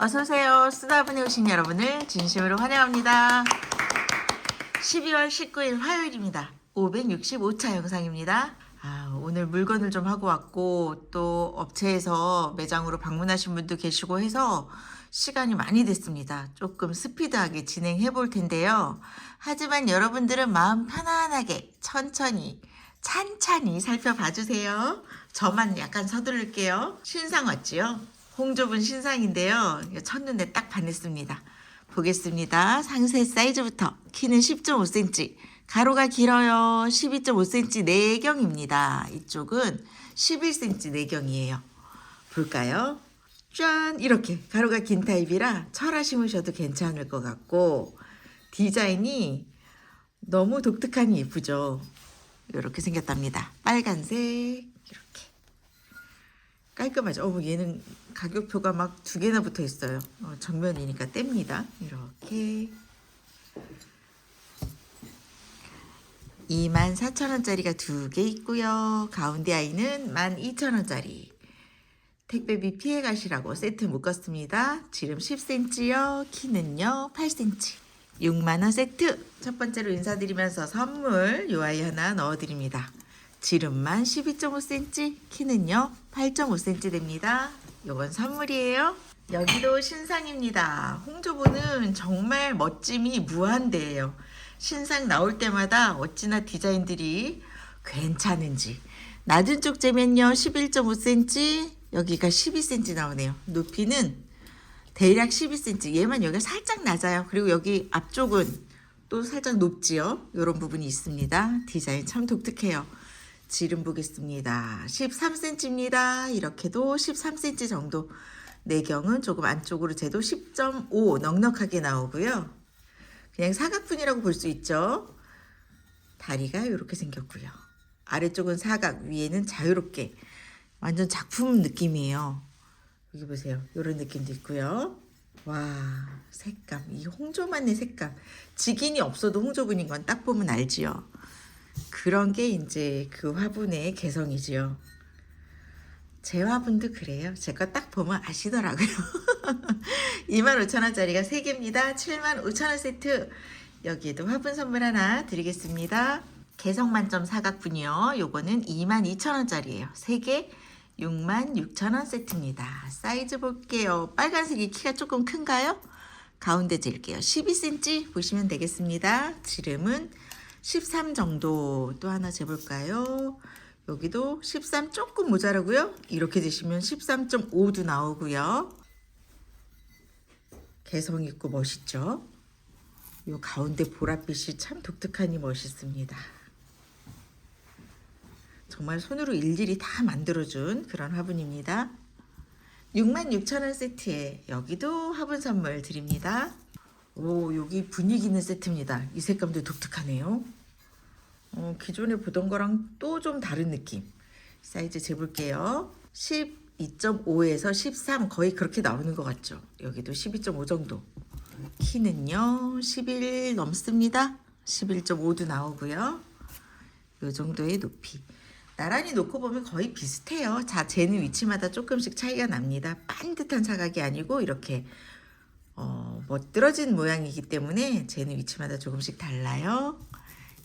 어서오세요. 쓰다분에 오신 여러분을 진심으로 환영합니다. 12월 19일 화요일입니다. 565차 영상입니다. 아, 오늘 물건을 좀 하고 왔고, 또 업체에서 매장으로 방문하신 분도 계시고 해서 시간이 많이 됐습니다. 조금 스피드하게 진행해 볼 텐데요. 하지만 여러분들은 마음 편안하게 천천히 찬찬히 살펴봐 주세요. 저만 약간 서두를게요. 신상 왔지요? 홍조분 신상인데요. 첫눈에 딱 반했습니다. 보겠습니다. 상세 사이즈부터 키는 10.5cm, 가로가 길어요. 12.5cm 내경입니다. 이쪽은 11cm 내경이에요. 볼까요? 짠! 이렇게 가로가 긴 타입이라 철화 심으셔도 괜찮을 것 같고 디자인이 너무 독특하니 예쁘죠. 이렇게 생겼답니다. 빨간색 이렇게 깔끔하죠. 어머 얘는 가격표가 막 두 개나 붙어 있어요. 어, 정면이니까 뗍니다. 이렇게 24,000원짜리가 두 개 있고요. 가운데 아이는 12,000원짜리. 택배비 피해 가시라고 세트 묶었습니다. 지름 10cm요. 키는요 8cm. 6만원 세트. 첫 번째로 인사드리면서 선물 요 아이 하나 넣어드립니다. 지름만 12.5cm, 키는요 8.5cm 됩니다. 요건 선물이에요. 여기도 신상입니다. 홍조보는 정말 멋짐이 무한대예요. 신상 나올 때마다 어찌나 디자인들이 괜찮은지. 낮은 쪽 재면요 11.5cm, 여기가 12cm 나오네요. 높이는 대략 12cm. 얘만 여기가 살짝 낮아요. 그리고 여기 앞쪽은 또 살짝 높지요. 이런 부분이 있습니다. 디자인 참 독특해요. 지름 보겠습니다. 13cm입니다. 이렇게도 13cm 정도. 내경은 조금 안쪽으로 재도 10.5 넉넉하게 나오고요. 그냥 사각분이라고 볼 수 있죠. 다리가 이렇게 생겼고요. 아래쪽은 사각, 위에는 자유롭게 완전 작품 느낌이에요. 여기 보세요. 이런 느낌도 있고요. 와, 색감. 이 홍조만의 색감. 직인이 없어도 홍조분인 건 딱 보면 알지요. 그런 게 이제 그 화분의 개성이지요. 제 화분도 그래요. 제가 딱 보면 아시더라고요. 25,000원짜리가 3개입니다. 75,000원 세트. 여기에도 화분 선물 하나 드리겠습니다. 개성 만점 사각분이요. 요거는 22,000원짜리예요. 3개 66,000원 세트입니다. 사이즈 볼게요. 빨간색이 키가 조금 큰가요? 가운데 질게요. 12cm 보시면 되겠습니다. 지름은 13 정도 또 하나 재볼까요? 여기도 13 조금 모자라고요. 이렇게 드시면 13.5도 나오고요. 개성 있고 멋있죠? 요 가운데 보랏빛이 참 독특하니 멋있습니다. 정말 손으로 일일이 다 만들어준 그런 화분입니다. 66,000원 세트에 여기도 화분 선물 드립니다. 오, 여기 분위기 있는 세트입니다. 이 색감도 독특하네요. 어, 기존에 보던 거랑 또 좀 다른 느낌. 사이즈 재볼게요. 12.5에서 13 거의 그렇게 나오는 것 같죠. 여기도 12.5 정도. 키는요 11 넘습니다. 11.5도 나오고요. 요 정도의 높이. 나란히 놓고 보면 거의 비슷해요. 자, 재는 위치마다 조금씩 차이가 납니다. 반듯한 사각이 아니고 이렇게 어, 멋들어진 모양이기 때문에 재는 위치마다 조금씩 달라요.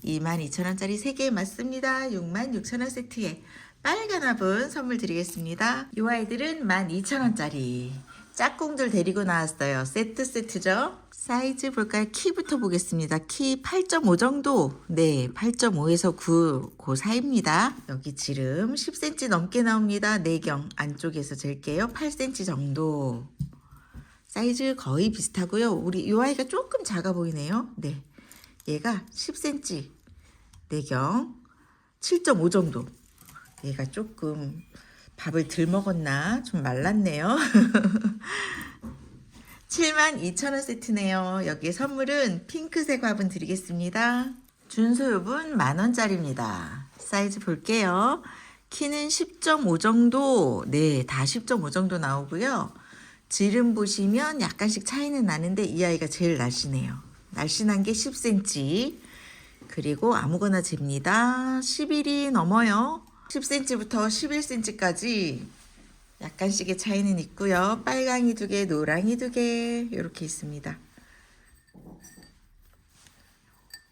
22,000원짜리 3개 맞습니다. 66,000원 세트에 빨간 화분 선물 드리겠습니다. 이 아이들은 12,000원짜리 짝꿍들 데리고 나왔어요. 세트 세트죠. 사이즈 볼까요? 키부터 보겠습니다. 키 8.5 정도. 네, 8.5에서 9, 그 사이입니다. 여기 지름 10cm 넘게 나옵니다. 내경 안쪽에서 잴게요. 8cm 정도. 사이즈 거의 비슷하고요. 우리 이 아이가 조금 작아 보이네요. 네. 얘가 10cm 내경 7.5 정도. 얘가 조금 밥을 덜 먹었나 좀 말랐네요. 72,000원 세트네요. 여기에 선물은 핑크색 화분 드리겠습니다. 준소요분 만원짜리입니다. 사이즈 볼게요. 키는 10.5 정도, 네, 다 10.5 정도 나오고요. 지름 보시면 약간씩 차이는 나는데 이 아이가 제일 날씬해요. 날씬한 게 10cm. 그리고 아무거나 잽니다. 11이 넘어요. 10cm부터 11cm까지 약간씩의 차이는 있고요. 빨강이 두 개, 노랑이 두 개 이렇게 있습니다.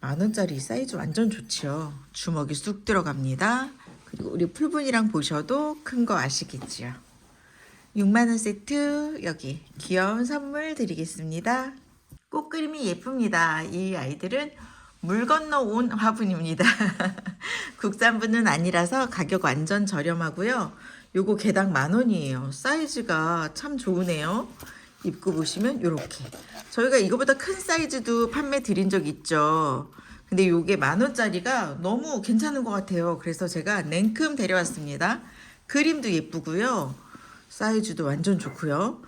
만 원짜리 사이즈 완전 좋지요. 주먹이 쑥 들어갑니다. 그리고 우리 풀분이랑 보셔도 큰 거 아시겠지요. 6만 원 세트 여기 귀여운 선물 드리겠습니다. 꽃그림이 예쁩니다. 이 아이들은 물 건너 온 화분입니다. 국산분은 아니라서 가격 완전 저렴하고요. 요거 개당 만 원이에요. 사이즈가 참 좋으네요. 입고 보시면 요렇게. 저희가 이거보다 큰 사이즈도 판매 드린 적 있죠. 근데 요게 만 원짜리가 너무 괜찮은 것 같아요. 그래서 제가 냉큼 데려왔습니다. 그림도 예쁘고요. 사이즈도 완전 좋고요.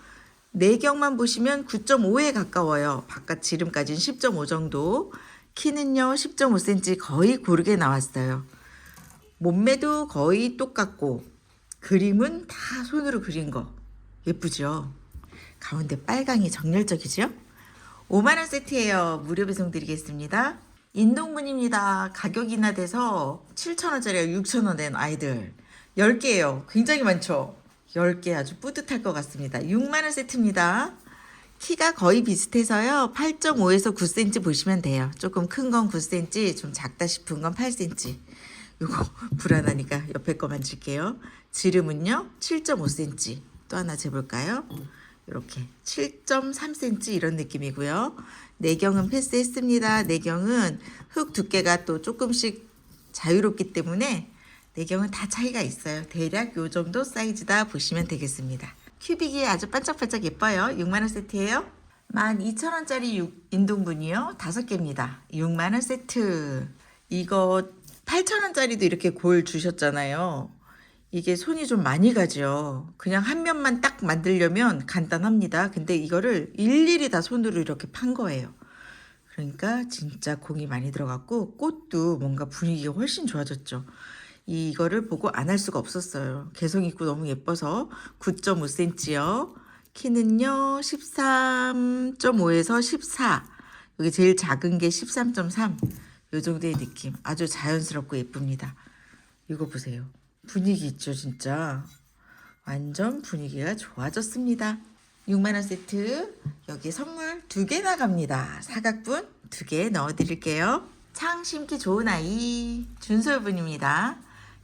내경만 보시면 9.5에 가까워요. 바깥 지름까지는 10.5 정도. 키는요 10.5cm 거의 고르게 나왔어요. 몸매도 거의 똑같고 그림은 다 손으로 그린 거 예쁘죠? 가운데 빨강이 정열적이죠? 5만원 세트예요. 무료 배송 드리겠습니다. 인동분입니다. 가격 인하돼서 7,000원짜리가 6,000원 된 아이들 10개예요. 굉장히 많죠? 10개 아주 뿌듯할 것 같습니다. 6만원 세트입니다. 키가 거의 비슷해서요. 8.5에서 9cm 보시면 돼요. 조금 큰 건 9cm, 좀 작다 싶은 건 8cm. 요거 불안하니까 옆에 거 만질게요. 지름은요. 7.5cm. 또 하나 재볼까요? 이렇게 7.3cm 이런 느낌이고요. 내경은 패스했습니다. 내경은 흙 두께가 또 조금씩 자유롭기 때문에 내경은 다 차이가 있어요. 대략 요 정도 사이즈다 보시면 되겠습니다. 큐빅이 아주 반짝반짝 예뻐요. 6만원 세트예요. 12,000원짜리 인동분이요. 5개입니다. 6만원 세트. 이거 8,000원짜리도 이렇게 골 주셨잖아요. 이게 손이 좀 많이 가죠. 그냥 한 면만 딱 만들려면 간단합니다. 근데 이거를 일일이 다 손으로 이렇게 판 거예요. 그러니까 진짜 공이 많이 들어갔고 꽃도 뭔가 분위기가 훨씬 좋아졌죠. 이거를 보고 안 할 수가 없었어요. 개성 있고 너무 예뻐서 9.5cm요. 키는요 13.5에서 14. 여기 제일 작은 게 13.3. 요 정도의 느낌. 아주 자연스럽고 예쁩니다. 이거 보세요. 분위기 있죠, 진짜. 완전 분위기가 좋아졌습니다. 6만원 세트. 여기 선물 두 개 나갑니다. 사각분 두 개 넣어드릴게요. 창 심기 좋은 아이. 준솔분입니다.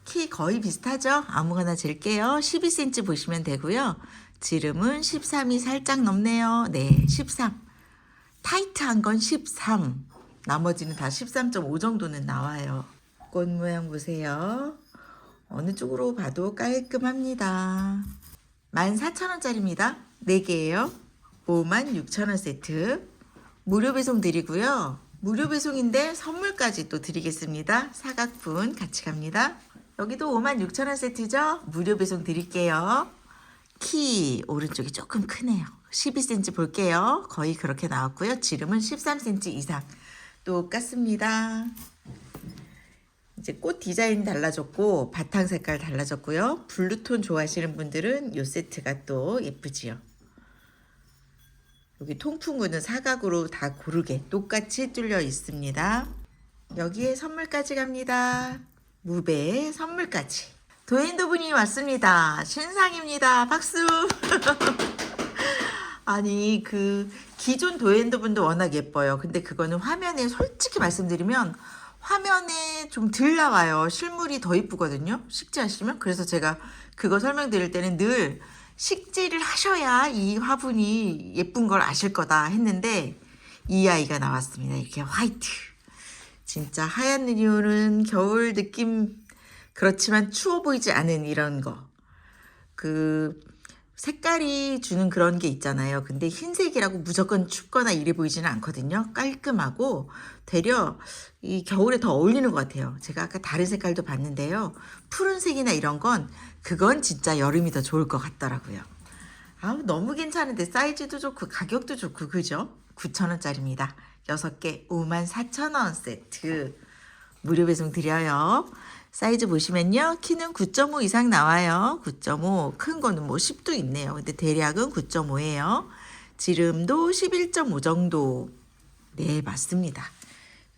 키 거의 비슷하죠? 아무거나 잴게요. 12cm 보시면 되고요. 지름은 13이 살짝 넘네요. 네, 13. 타이트한 건 13. 나머지는 다 13.5 정도는 나와요. 꽃 모양 보세요. 어느 쪽으로 봐도 깔끔합니다. 14,000원짜리입니다. 4개예요. 56,000원 세트. 무료 배송 드리고요. 무료 배송인데 선물까지 또 드리겠습니다. 사각분 같이 갑니다. 여기도 56,000원 세트죠? 무료 배송 드릴게요. 키 오른쪽이 조금 크네요. 12cm 볼게요. 거의 그렇게 나왔고요. 지름은 13cm 이상. 똑같습니다. 이제 꽃 디자인 달라졌고 바탕 색깔 달라졌고요. 블루톤 좋아하시는 분들은 이 세트가 또 예쁘지요. 여기 통풍구는 사각으로 다 고르게 똑같이 뚫려 있습니다. 여기에 선물까지 갑니다. 무배 선물까지. 도인도 분이 왔습니다. 신상입니다. 박수. 아니 그 기존 도엔도 분도 워낙 예뻐요. 근데 그거는 화면에 솔직히 말씀드리면 화면에 좀 덜 나와요. 실물이 더 이쁘거든요. 식재하시면. 그래서 제가 그거 설명드릴 때는 늘 식재를 하셔야 이 화분이 예쁜 걸 아실 거다 했는데 이 아이가 나왔습니다. 이렇게 화이트. 진짜 하얀 이유는 겨울 느낌 그렇지만 추워 보이지 않은 이런 거. 그 색깔이 주는 그런 게 있잖아요. 근데 흰색이라고 무조건 춥거나 이래 보이지는 않거든요. 깔끔하고 되려 이 겨울에 더 어울리는 것 같아요. 제가 아까 다른 색깔도 봤는데요. 푸른색이나 이런 건 그건 진짜 여름이 더 좋을 것 같더라고요. 아우 너무 괜찮은데 사이즈도 좋고 가격도 좋고 그죠? 9,000원짜리입니다. 6개 54,000원 세트 무료 배송 드려요. 사이즈 보시면요. 키는 9.5 이상 나와요. 9.5. 큰 거는 뭐 10도 있네요. 근데 대략은 9.5예요. 지름도 11.5 정도. 네, 맞습니다.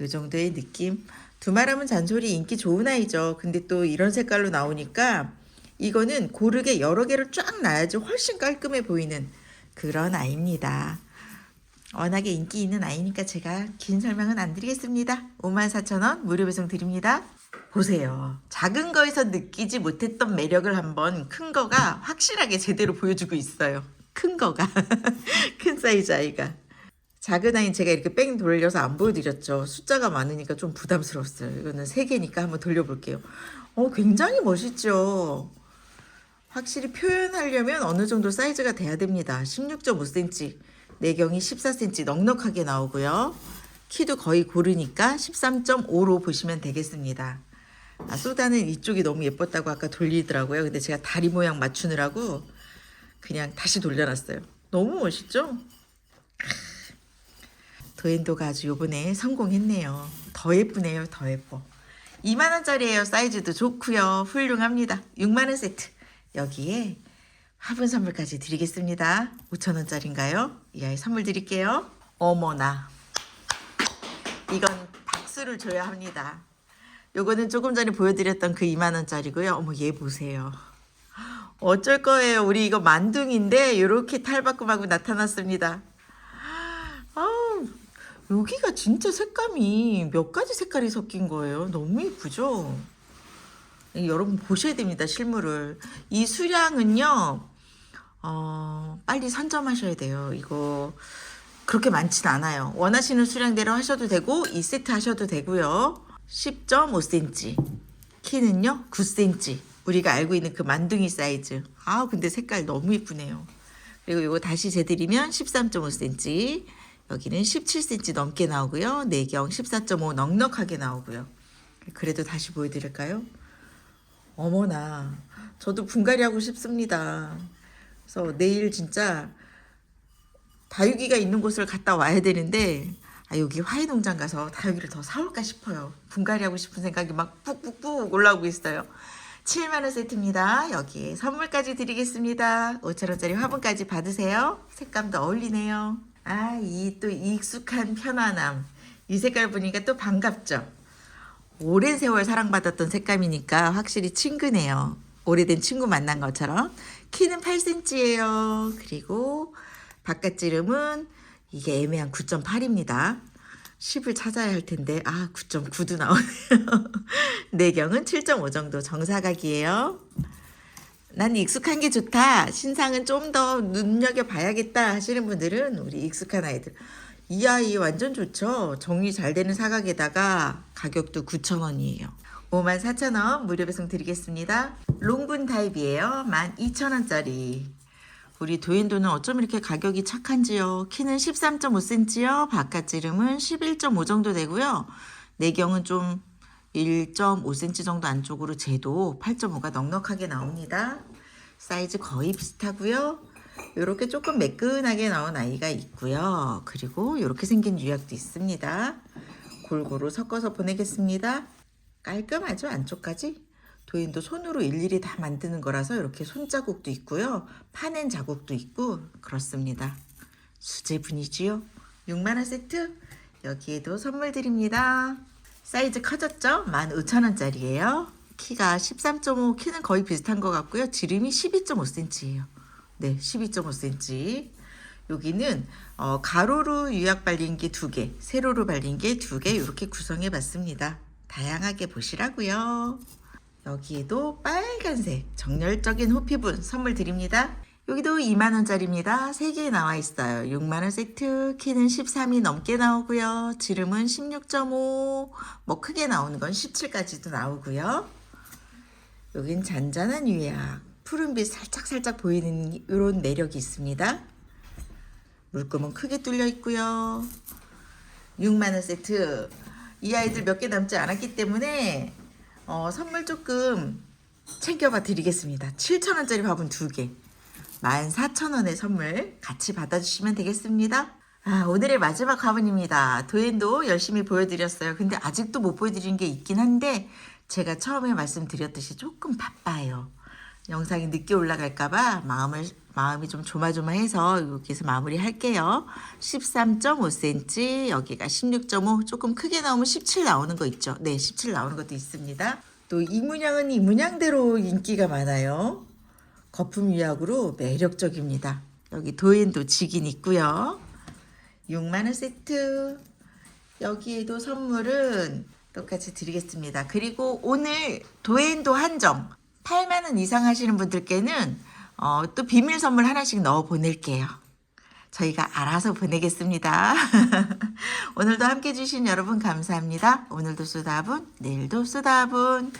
이 정도의 느낌. 두말하면 잔소리 인기 좋은 아이죠. 근데 또 이런 색깔로 나오니까 이거는 고르게 여러 개를 쫙 놔야지 훨씬 깔끔해 보이는 그런 아이입니다. 워낙에 인기 있는 아이니까 제가 긴 설명은 안 드리겠습니다. 54,000원 무료 배송 드립니다. 보세요. 작은 거에서 느끼지 못했던 매력을 한번 큰 거가 확실하게 제대로 보여주고 있어요. 큰 거가. 큰 사이즈 아이가. 작은 아이는 제가 이렇게 뺑 돌려서 안 보여드렸죠. 숫자가 많으니까 좀 부담스러웠어요. 이거는 세 개니까 한번 돌려볼게요. 어, 굉장히 멋있죠. 확실히 표현하려면 어느 정도 사이즈가 돼야 됩니다. 16.5cm, 내경이 14cm 넉넉하게 나오고요. 키도 거의 고르니까 13.5로 보시면 되겠습니다. 아, 소다는 이쪽이 너무 예뻤다고 아까 돌리더라고요. 근데 제가 다리 모양 맞추느라고 그냥 다시 돌려놨어요. 너무 멋있죠? 도엔도가 아주 요번에 성공했네요. 더 예쁘네요. 더 예뻐. 2만원짜리예요. 사이즈도 좋고요. 훌륭합니다. 6만원 세트. 여기에 화분 선물까지 드리겠습니다. 5천원짜리인가요? 이 아이 선물 드릴게요. 어머나. 이건 박수를 줘야 합니다. 요거는 조금 전에 보여드렸던 그 2만원짜리고요. 어머 얘 보세요. 어쩔 거예요. 우리 이거 만둥인데 이렇게 탈바꿈하고 나타났습니다. 아우 여기가 진짜 색감이 몇 가지 색깔이 섞인 거예요. 너무 예쁘죠? 이 여러분 보셔야 됩니다. 실물을. 이 수량은요. 어, 빨리 선점하셔야 돼요. 이거 그렇게 많진 않아요. 원하시는 수량대로 하셔도 되고 2세트 하셔도 되고요. 10.5cm. 키는요 9cm. 우리가 알고 있는 그 만둥이 사이즈. 아 근데 색깔 너무 예쁘네요. 그리고 이거 다시 재드리면 13.5cm. 여기는 17cm 넘게 나오고요. 내경 14.5 넉넉하게 나오고요. 그래도 다시 보여드릴까요? 어머나, 저도 분갈이 하고 싶습니다. 그래서 내일 진짜 다육이가 있는 곳을 갔다 와야 되는데 아, 여기 화훼농장 가서 다육이를 더 사올까 싶어요. 분갈이 하고 싶은 생각이 막 푹푹푹 올라오고 있어요. 7만원 세트입니다. 여기에 선물까지 드리겠습니다. 5천원짜리 화분까지 받으세요. 색감도 어울리네요. 아, 이 또 익숙한 편안함. 이 색깔 보니까 또 반갑죠? 오랜 세월 사랑받았던 색감이니까 확실히 친근해요. 오래된 친구 만난 것처럼. 키는 8cm예요. 그리고 바깥지름은 이게 애매한 9.8입니다. 10을 찾아야 할 텐데 아 9.9도 나오네요. 내경은 7.5 정도 정사각이에요. 난 익숙한 게 좋다. 신상은 좀 더 눈여겨 봐야겠다 하시는 분들은 우리 익숙한 아이들. 이 아이 완전 좋죠. 정리 잘 되는 사각에다가 가격도 9,000원이에요. 54,000원 무료 배송 드리겠습니다. 롱분 타입이에요. 12,000원짜리. 우리 도인도는 어쩜 이렇게 가격이 착한지요. 키는 13.5cm요. 바깥지름은 11.5 정도 되고요. 내경은 좀 1.5cm 정도 안쪽으로 재도 8.5가 넉넉하게 나옵니다. 사이즈 거의 비슷하고요. 이렇게 조금 매끈하게 나온 아이가 있고요. 그리고 이렇게 생긴 유약도 있습니다. 골고루 섞어서 보내겠습니다. 깔끔하죠? 안쪽까지? 도인도 손으로 일일이 다 만드는 거라서 이렇게 손자국도 있고요. 파낸 자국도 있고 그렇습니다. 수제분이지요. 6만원 세트 여기에도 선물 드립니다. 사이즈 커졌죠? 15,000원짜리예요. 키가 13.5, 키는 거의 비슷한 것 같고요. 지름이 12.5cm예요. 네, 12.5cm. 여기는 어, 가로로 유약 발린 게 두 개, 세로로 발린 게 두 개 이렇게 구성해 봤습니다. 다양하게 보시라고요. 여기에도 빨간색 정열적인 호피분 선물 드립니다. 여기도 2만원짜리입니다. 3개 나와 있어요. 6만원 세트, 키는 13이 넘게 나오고요. 지름은 16.5, 뭐 크게 나오는 건 17까지도 나오고요. 여긴 잔잔한 유약, 푸른빛 살짝살짝 보이는 이런 매력이 있습니다. 물금은 크게 뚫려 있고요. 6만원 세트. 이 아이들 몇 개 남지 않았기 때문에 어, 선물 조금 챙겨봐 드리겠습니다. 7,000원짜리 화분 2개. 14,000원의 선물 같이 받아주시면 되겠습니다. 아, 오늘의 마지막 화분입니다. 도엔도 열심히 보여드렸어요. 근데 아직도 못 보여드린 게 있긴 한데 제가 처음에 말씀드렸듯이 조금 바빠요. 영상이 늦게 올라갈까봐 마음을 마음이 좀 조마조마해서 여기서 마무리 할게요. 13.5cm 여기가 16.5 조금 크게 나오면 17 나오는 거 있죠. 네, 17 나오는 것도 있습니다. 또 이 문양은 이 문양대로 인기가 많아요. 거품 유약으로 매력적입니다. 여기 도엔도 직인 있고요. 6만원 세트. 여기에도 선물은 똑같이 드리겠습니다. 그리고 오늘 도엔도 한정 8만원 이상 하시는 분들께는 어, 또 비밀 선물 하나씩 넣어 보낼게요. 저희가 알아서 보내겠습니다. 오늘도 함께 해주신 여러분 감사합니다. 오늘도 쏘다분, 내일도 쏘다분.